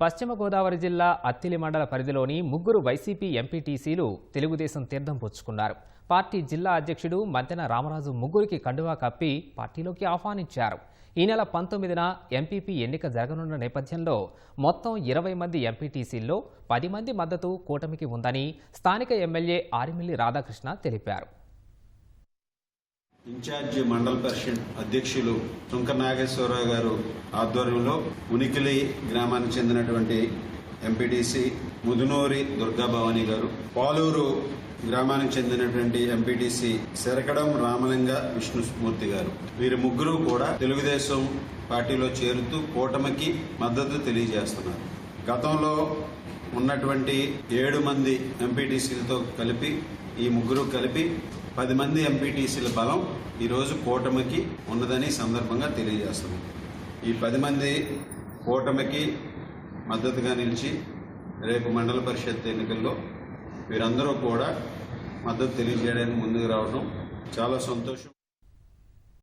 పశ్చిమ గోదావరి జిల్లా అత్తిలి మండల పరిధిలోని ముగ్గురు వైసీపీ ఎంపీటీసీలు తెలుగుదేశం తీర్థం పుచ్చుకున్నారు. పార్టీ జిల్లా అధ్యక్షుడు మంతెన రామరాజు ముగ్గురికి కండువా కప్పి పార్టీలోకి ఆహ్వానించారు. ఈ నెల పంతొమ్మిదిన ఎంపీపీ ఎన్నిక జరగనున్న నేపథ్యంలో మొత్తం ఇరవై మంది ఎంపీటీసీల్లో పది మంది మద్దతు కూటమికి ఉందని స్థానిక ఎమ్మెల్యే ఆరిమిల్లి రాధాకృష్ణ తెలిపారు. ఇన్ఛార్జి మండల్ పరిషత్ అధ్యక్షులు తుంక నాగేశ్వరరావు గారు ఆధ్వర్యంలో ఉనికిలి గ్రామానికి చెందినటువంటి ఎంపీటీసీ ముదునూరి దుర్గాభవాని గారు పాలూరు గ్రామానికి చెందినటువంటి ఎంపీటీసీ శరకడం రామలింగ విష్ణుమూర్తి గారు. వీరి ముగ్గురు కూడా తెలుగుదేశం పార్టీలో చేరుతూ కూటమికి మద్దతు తెలియజేస్తున్నారు. గతంలో ఉన్నటువంటి ఏడు మంది ఎంపీటీసీలతో కలిపి ఈ ముగ్గురు కలిపి పది మంది ఎంపీటీసీల బలం ఈరోజు కూటమికి ఉన్నదని సందర్భంగా తెలియజేస్తున్నాం. ఈ పది మంది కూటమికి మద్దతుగా నిలిచి రేపు మండల పరిషత్ ఎన్నికల్లో వీరందరూ కూడా మద్దతు తెలియజేయడానికి ముందుకు రావడం చాలా సంతోషం.